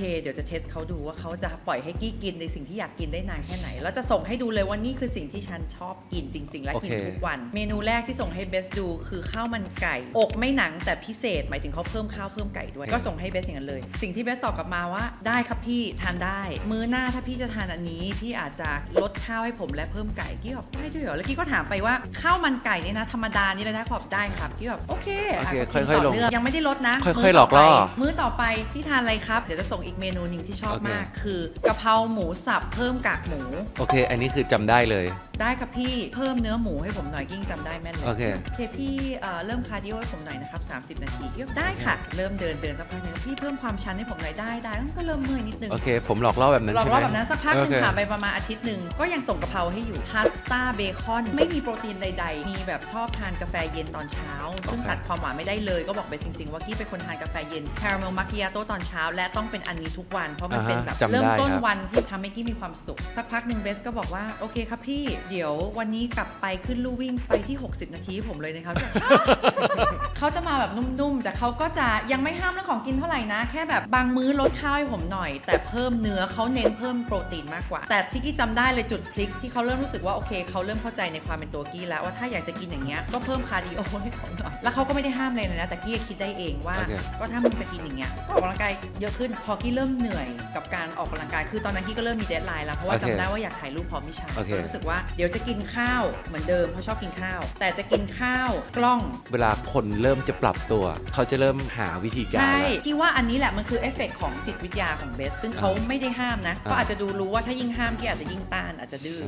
เคเดี๋ยวจะเทสเขาดูว่าเขาจะปล่อยให้กี้กินในสิ่งที่อยากกินได้นานแค่ไหน แล้วจะส่งให้ดูเลยว่านี่คือสิ่งที่ฉันชอบกินจริง ๆ และกินโอเคทุกวัน เมนูแรกที่ส่งให้เบสดูคือข้าวมันไก่ อกไม่หนังแต่พิเศษ หมายถึงเขาเพิ่มข้าวเพิ่มไก่ด้วย ก็ส่งให้เบสอย่างนั้นเลย สิ่งที่เบสตอบกลับมาว่าได้ครับพี่ทานได้ มื้อหน้าถ้าพี่จะทานอันนี้พี่อาจจะลดข้าวให้ผมและเพิ่มไก่กี้บอกได้ด้วยเหรอแล้วกี้ก็ถามไปว่าข้าวมันไก่เนี่ยนะธรรมดานี่เลยนะขอบได้ครับกี้แบบโอเคโอเคะก็ค่อยๆกินต่ลงเนื่องยังไม่ได้ลดนะ ค่อยๆมื้หลอกล่อต่ไปมื้อต่อไปพี่ทานอะไรครับเดี๋ยวจะส่งอีกเมนูหนึ่งที่ชอบโอเค มาก คือกะเพราหมูสับเพิ่มกากหมู โอเค อันนี้คือจำได้เลย ได้ครับพี่เพิ่มเนื้อหมูให้ผมหน่อยกิ้งจำได้แม่นเลยโอเค โอเคพี่เอ่อเริ่มคาร์ดิโอให้ผมหน่อยนะครับ 30 นาทีก็ได้ค่ะ เริ่มเดินเดินสักพักหนึงพี่เพิ่มความชันให้ผมหน่อยได้ได้ก็เริ่มเมื่อยนิดนึง โอเค ผมหลอกล่อแบบนั้นหลอกใช่ไหล่มอแบบนั้นสักพักหนึงโอเคผ่านไปประมาณอาทิตย์หนึ่งก็ยังส่งกะเพราให้อยู่พาสต้าเบคอนไม่มีโปรตีนใด ๆ มีแบบชอบทานกาแฟเย็นตอนเช้า ซึ่งตัดความหวานไม่ได้เลยก็บอกไปจริง ๆ ว่ากี้เป็นคนทานกาแฟเย็นคาราเมลมัคคิอาโต้ตอนเช้า และต้องเป็นอันนี้ทุกวัน เพราะมันเป็นแบบอ่าฮะจำได้เริ่มต้นครับ วันที่ทำให้กี้มีความสุข สักพักหนึ่งเบสก็บอกว่าโอเคครับพี่เดี๋ยววันนี้กลับไปขึ้นลู่วิ่งไปที่ 60 นาทีให้ผมเลยนะครับ เขาจะมาแบบนุ่มๆ แต่เขาก็จะยังไม่ห้ามเรื่องของกินเท่าไหร่นะ แค่แบบบางมื้อลดข้าวให้ผมหน่อย แต่เพิ่มเนื้อเขาเน้นเพิ่มโปรตีนมากกว่า แต่ที่กี้จำได้เลยจุดพลิกที่เขาเริ่มรู้สึกว่าโอเคเขาเริ่มเข้าใจในความเป็นตัวกี้แล้วว่าถ้าอยากจะกินอย่างเงี้ยก็เพิ่มคาร์ดิโอให้เขาหน่อยแล้วเขาก็ไม่ได้ห้ามเลยนะแต่กี้คิดได้เองว่า โอเค ก็ถ้ามึงจะกินอย่างเงี้ยก็ออกกำลังกายเยอะขึ้นพอกี้เริ่มเหนื่อยกับการออกกำลังกายคือตอนนั้นกี้ก็เริ่มมีเดทไลน์แล้วเพราะว่าโอเคจำได้ว่าอยากถ่ายรูปพร้อมมิชาโอเคก็รู้สึกว่าเดี๋ยวจะกินข้าวเหมือนเดิมเพราะชอบกินข้าว แต่จะกินข้าวกล้องเวลาคนเริ่มจะปรับตัว เขาจะเริ่มหาวิธีการใช่แล้วกี่ว่าอันนี้แหละมันคือเอฟเฟกต์ของจิตวิทยาของเบส ซึ่งเขาไม่ได้ห้ามนะอ่าก็อาจจะดูรู้ว่าถ้ายิ่งห้ามกี่อาจจะยิ่งต้านอาจจะดื้อ